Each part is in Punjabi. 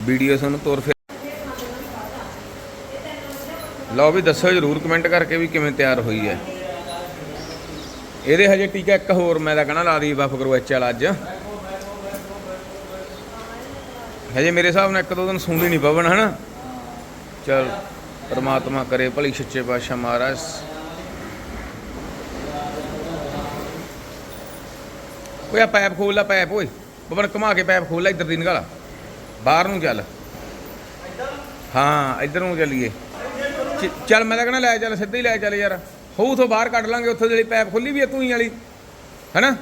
ਵੀਡੀਓ ਤੁਹਾਨੂੰ ਤੁਰ ਫਿਰ। ਲਓ ਵੀ ਦੱਸੋ ਜਰੂਰ ਕਮੈਂਟ ਕਰਕੇ ਵੀ ਕਿਵੇਂ ਤਿਆਰ ਹੋਈ ਹੈ। ਇਹਦੇ ਹਜੇ ਟੀਕਾ ਇੱਕ ਹੋਰ ਮੈਂ ਤਾਂ ਕਹਣਾ ਲਾ ਦੀ ਬਫ ਕਰੋ ਐਚ ਵਾਲਾ ਅੱਜ। ਹਜੇ ਮੇਰੇ ਹਿਸਾਬ ਨਾਲ ਇੱਕ ਦੋ ਦਿਨ ਸੁਣਦੀ ਨਹੀਂ ਪਵਨ, ਹਨਾ? ਚਲ, ਪਰਮਾਤਮਾ ਕਰੇ ਭਲੀ ਸੱਚੇ ਪਾਤਸ਼ਾਹ ਮਹਾਰਾਜ। ਓਏ ਆ ਪੈਪ ਖੋਲ ਲੈ, ਪੈਪ, ਓਏ। ਪਵਨ ਘੁਮਾ ਕੇ ਪੈਪ ਖੋਲ ਲੈ, ਇੱਧਰ ਦੀ ਨਿਕਾਲ ਬਾਹਰ ਨੂੰ ਚੱਲ। ਹਾਂ, ਇੱਧਰ ਨੂੰ ਚੱਲੀਏ। ਚੱਲ ਮੈਂ ਤਾਂ ਕਹਿੰਦਾ ਲੈ ਚੱਲ, ਸਿੱਧਾ ਹੀ ਲੈ ਚੱਲ ਯਾਰ। ਹੋਊ ਤੋਂ ਬਾਹਰ ਕੱਢ ਲਾਂਗੇ, ਉੱਥੇ ਜਿਹੜੀ ਪੈਪ ਖੁੱਲੀ ਵੀ ਹੈ ਤੂੰ ਹੀ ਵਾਲੀ। ਹੈਨਾ?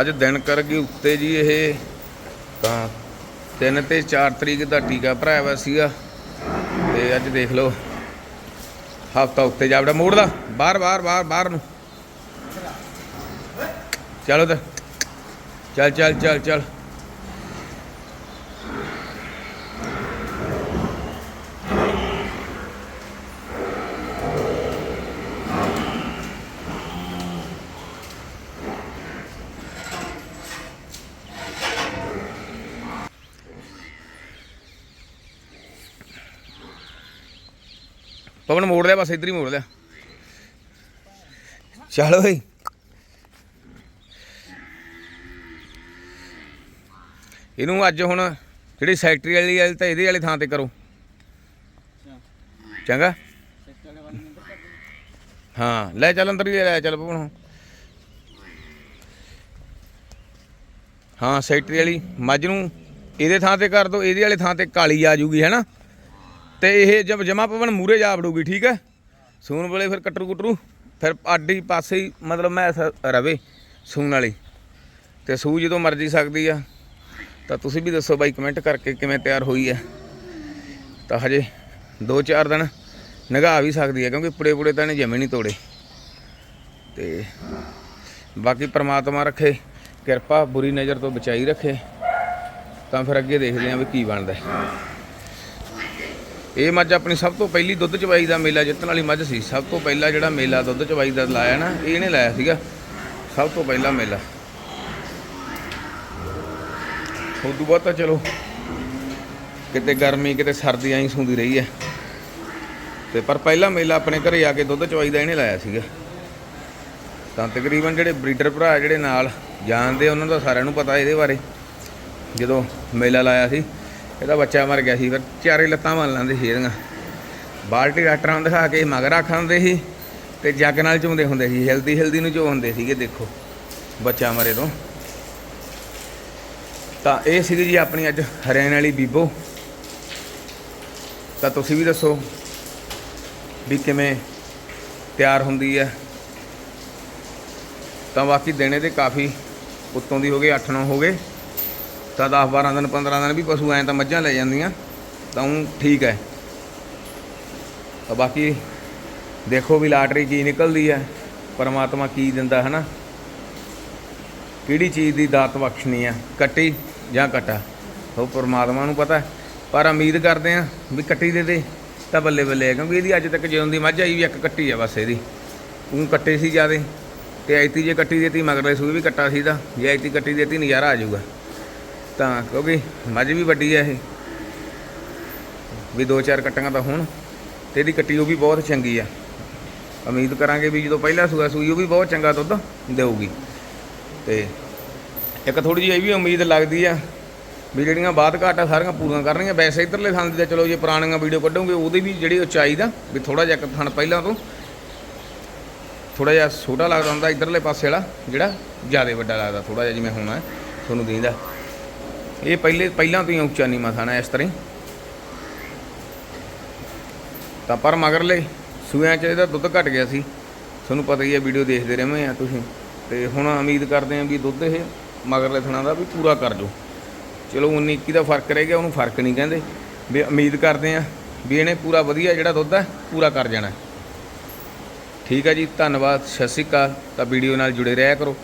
ਅੱਜ ਦਿਨ ਕਰ ਗਈ ਉੱਤੇ ਜੀ ਇਹ। ਤਾਂ 3 ਤੇ 4 ਤਰੀਕ ਦਾ ਟੀਕਾ ਭਰਾਇਆ ਵਾ ਸੀਗਾ। ਤੇ ਅੱਜ ਦੇਖ ਲਓ। ਹਫਤਾ ਉੱਤੇ ਜਾਵੜਾ ਮੋੜਦਾ। ਬਾਹਰ ਬਾਹਰ ਬਾਹਰ ਬਾਹਰ ਨੂੰ। ਚਲੋ ਤੇ ਚੱਲ ਚੱਲ ਚੱਲ ਚੱਲ। ਪਵਨ ਮੋੜ ਲਿਆ, ਬਸ ਇੱਧਰ ਹੀ ਮੋੜ ਲਿਆ। ਚੱਲ ਓਏ। ਇਹਨੂੰ ਅੱਜ ਹੁਣ ਜਿਹੜੀ ਸੈਕਟਰੀ ਵਾਲੀ ਵਾਲੀ ਤਾਂ ਇਹਦੇ ਵਾਲੀ ਥਾਂ ਤੇ ਕਰੋ। ਚੰਗਾ? ਹਾਂ, ਲੈ ਚੱਲ ਅੰਦਰ ਹੀ ਲੈ ਚੱਲ ਪਵਨ ਹਾਂ, ਸੈਕਟਰੀ ਵਾਲੀ, ਮੱਝ ਨੂੰ ਇਹਦੇ ਥਾਂ ਤੇ ਕਰ ਦੋ, ਇਹਦੇ ਵਾਲੇ ਥਾਂ ਤੇ ਕਾਲੀ ਆ ਜੂਗੀ, ਹੈਨਾ? ਤੇ ਇਹ ਜਬ ਜਮਾ ਪਵਨ ਮੂਰੇ ਜਾ ਵੜੂਗੀ, ਠੀਕ ਹੈ? ਸੂਣ ਵੇਲੇ ਫਿਰ ਕਟਰੂ ਕੁਟਰੂ, ਫਿਰ ਆਡੀ ਪਾਸੇ ਹੀ ਮਤਲਬ ਮੈਂ ਰਵੇ ਸੂਣ ਵਾਲੀ। ਤੇ ਸੂ ਜਦੋਂ ਮਰਜ਼ੀ ਸਕਦੀ ਆ। ਤਾਂ ਤੁਸੀਂ ਵੀ ਦੱਸੋ ਬਾਈ ਕਮੈਂਟ ਕਰਕੇ ਕਿਵੇਂ ਤਿਆਰ ਹੋਈ ਹੈ ਤਾਂ ਹਜੇ 2-4 ਦਿਨ ਨਗਾ ਵੀ ਸਕਦੀ ਹੈ ਕਿਉਂਕਿ ਪੁੜੇ ਪੁੜੇ ਤਾਂ ਨੇ ਜਮੇ ਨਹੀਂ ਤੋੜੇ। ਤੇ ਬਾਕੀ ਪ੍ਰਮਾਤਮਾ ਰੱਖੇ, ਕਿਰਪਾ, ਬੁਰੀ ਨਜ਼ਰ ਤੋਂ ਬਚਾਈ ਰੱਖੇ। ਤਾਂ ਫਿਰ ਅੱਗੇ ਦੇਖਦੇ ਆਂ ਵੀ ਕੀ ਬਣਦਾ। ਇਹ ਮੱਝ ਆਪਣੀ ਸਭ ਤੋਂ ਪਹਿਲੀ ਦੁੱਧ ਚਵਾਈ ਦਾ ਮੇਲਾ ਜਿੱਤਣ ਵਾਲੀ ਮੱਝ ਸੀ। ਸਭ ਤੋਂ ਪਹਿਲਾ ਜਿਹੜਾ ਮੇਲਾ ਦੁੱਧ ਚਵਾਈ ਦਾ ਲਾਇਆ ਨਾ ਇਹਨੇ ਲਾਇਆ ਸੀਗਾ। ਸਭ ਤੋਂ ਪਹਿਲਾ ਮੇਲਾ। ਉਦੋਂ ਬਾਅਦ ਤਾਂ ਚਲੋ, ਕਿਤੇ ਗਰਮੀ, ਕਿਤੇ ਸਰਦੀ ਆਈ ਸੁੰਦੀ ਰਹੀ ਹੈ। ਤੇ ਪਰ ਪਹਿਲਾ ਮੇਲਾ ਆਪਣੇ ਘਰੇ ਆ ਕੇ ਦੁੱਧ ਚਵਾਈ ਦਾ ਇਹਨੇ ਲਾਇਆ ਸੀਗਾ। ਤਾਂ ਤਕਰੀਬਨ ਜਿਹੜੇ ਬਰੀਡਰ ਭਰਾ ਜਿਹੜੇ ਨਾਲ ਜਾਣਦੇ ਉਹਨਾਂ ਦਾ ਸਾਰਿਆਂ ਨੂੰ ਪਤਾ ਇਹਦੇ ਬਾਰੇ। ਜਦੋਂ ਮੇਲਾ ਲਾਇਆ ਸੀ ਇਹਦਾ ਬੱਚਾ ਮਰ ਗਿਆ ਸੀ ਪਰ ਚਾਰੇ ਲੱਤਾਂ ਬੰਨ ਲੈਂਦੇ ਸੀ ਇਹਦੀਆਂ। ਬਾਲਟੀ ਡਾਕਟਰਾਂ ਨੂੰ ਦਿਖਾ ਕੇ ਮਗਰ ਰੱਖਾਂਦੇ ਸੀ ਤੇ ਜੱਗ ਨਾਲ ਚੁੰਦੇ ਹੁੰਦੇ ਸੀ ਹਿਲਦੀ ਹਿਲਦੀ ਨੂੰ ਜੋ ਹੁੰਦੇ ਸੀਗੇ, ਦੇਖੋ, ਬੱਚਾ ਮਰੇ ਤੋਂ। ਤਾਂ ਇਹ ਸੀਗੀ ਜੀ ਆਪਣੀ ਅੱਜ ਹਰਿਆਣੇ ਵਾਲੀ ਬੀਬੋ। ਤਾਂ ਤੁਸੀਂ ਵੀ ਦੱਸੋ ਵੀ ਕਿਵੇਂ ਤਿਆਰ ਹੁੰਦੀ ਹੈ। ਤਾਂ ਬਾਕੀ ਦਿਨੇ ਤੇ ਕਾਫੀ ਉੱਤੋਂ ਦੀ ਹੋ ਗਏ 8-9 ਹੋ ਗਏ। ਤਾਂ 10 12 ਦਿਨ 15 ਦਿਨ ਵੀ ਪਸ਼ੂ ਐਂ ਤਾਂ ਮੱਝਾਂ ਲੈ ਜਾਂਦੀਆਂ, ਤਾਂ ਉਹ ਠੀਕ ਹੈ ਤਾਂ ਬਾਕੀ ਦੇਖੋ ਵੀ ਲਾਟਰੀ ਕੀ ਨਿਕਲਦੀ ਹੈ ਪਰਮਾਤਮਾ ਕੀ ਦਿੰਦਾ ਹੈ ਨਾ ਕਿਹੜੀ ਚੀਜ਼ ਦੀ ਦਾਤ ਬਖਸ਼ਣੀ ਹੈ ਕੱਟੀ ਜਾਂ ਕਟਾ? ਉਹ ਪਰਮਾਤਮਾ ਨੂੰ ਪਤਾ ਪਰ ਉਮੀਦ ਕਰਦੇ ਆ ਵੀ ਕੱਟੀ ਦੇ ਦੇ, ਤਾਂ ਬੱਲੇ ਬੱਲੇ ਹੈ ਕਿਉਂਕਿ ਇਹਦੀ ਅੱਜ ਤੱਕ ਜਿਉਂ ਦੀ ਮੱਝ ਆਈ ਵੀ ਇੱਕ ਕੱਟੀ ਆ ਬਸ ਇਹਦੀ। ਉਹ ਕੱਟੇ ਸੀ ਜਿਆਦੇ, ਤੇ ਐਤੀ ਜੇ ਕੱਟੀ ਦੇਤੀ, ਮਗਰਲੇ ਸੂਈ ਵੀ ਕੱਟਾ ਸੀ ਦਾ ਜੇ ਐਤੀ ਕੱਟੀ ਦੇਤੀ, ਨਜ਼ਾਰਾ ਆ ਜਾਊਗਾ। ਤਾਂ, ਕਿਉਂਕਿ ਮੱਝ ਵੀ ਵੱਡੀ ਹੈ ਇਹ। ਵੀ ਦੋ ਚਾਰ ਕੱਟੀਆਂ ਤਾਂ ਹੁਣ। ਤੇ ਇਹਦੀ ਕੱਟੀ ਉਹ ਵੀ ਬਹੁਤ ਚੰਗੀ ਆ। ਉਮੀਦ ਕਰਾਂਗੇ ਵੀ ਜਦੋਂ ਪਹਿਲਾ ਸੂਆ ਸੂਈ, ਉਹ ਵੀ ਬਹੁਤ ਚੰਗਾ ਦੁੱਧ ਦੇਊਗੀ। ਤੇ ਇੱਕ ਥੋੜੀ ਜਿਹੀ ਇਹ ਵੀ ਉਮੀਦ ਲੱਗਦੀ ਆ ਵੀ ਜਿਹੜੀਆਂ ਬਾਤ ਘਾਟਾ ਸਾਰੀਆਂ ਪੂਰੀਆਂ ਕਰਨੀਆਂ, ਵੈਸੇ ਇਧਰਲੇ ਥਾਂ ਦੀ ਤਾਂ ਚਲੋ ਜੇ ਪੁਰਾਣੀਆਂ ਵੀਡੀਓ ਕੱਢੋਗੇ, ਉਹਦੀ ਵੀ ਜਿਹੜੀ ਉਚਾਈ ਦਾ, ਵੀ ਥੋੜਾ ਜਿਹਾ ਇੱਕ ਥਣ ਪਹਿਲਾਂ ਤੋਂ ਥੋੜਾ ਜਿਹਾ ਛੋਟਾ ਲੱਗਦਾ ਹੁੰਦਾ ਇਧਰਲੇ ਪਾਸੇ ਵਾਲਾ, ਜਿਹੜਾ ਜ਼ਿਆਦਾ ਵੱਡਾ ਲੱਗਦਾ ਥੋੜਾ ਜਿਹਾ ਜਿਵੇਂ ਹੋਣਾ ਤੁਹਾਨੂੰ ਦਿੰਦਾ ਇਹ ਪਹਿਲੇ ਪਹਿਲਾਂ ਤੋਂ ਹੀ ਉੱਚਾ ਨੀਵਾਂ ਥਾਣਾ ਇਸ ਤਰ੍ਹਾਂ ਹੀ। ਤਾਂ ਪਰ ਮਗਰਲੇ ਸੂਆਂ 'ਚ ਇਹਦਾ ਦੁੱਧ ਘਟ ਗਿਆ ਸੀ। ਤੁਹਾਨੂੰ ਪਤਾ ਹੀ ਹੈ, ਵੀਡੀਓ ਦੇਖਦੇ ਰਹੇ ਆ ਤੁਸੀਂ। ਤੇ ਹੁਣ ਉਮੀਦ ਕਰਦੇ ਆਂ ਵੀ ਦੁੱਧ ਇਹ ਮਗਰਲੇ ਥਣਾ ਦਾ ਵੀ ਪੂਰਾ ਕਰ ਜੋ ਚਲੋ 19 21 ਦਾ ਫ਼ਰਕ ਰਹਿ ਗਿਆ, ਉਹਨੂੰ ਫ਼ਰਕ ਨਹੀਂ ਕਹਿੰਦੇ। ਵੀ ਉਮੀਦ ਕਰਦੇ ਆਂ ਵੀ ਇਹਨੇ ਪੂਰਾ ਵਧੀਆ ਜਿਹੜਾ ਦੁੱਧ ਹੈ, ਪੂਰਾ ਕਰ ਜਾਣਾ। ਠੀਕ ਹੈ ਜੀ, ਧੰਨਵਾਦ, ਸਤਿ ਸ਼੍ਰੀ ਅਕਾਲ। ਤਾਂ ਵੀਡੀਓ ਨਾਲ ਜੁੜੇ ਰਿਹਾ ਕਰੋ।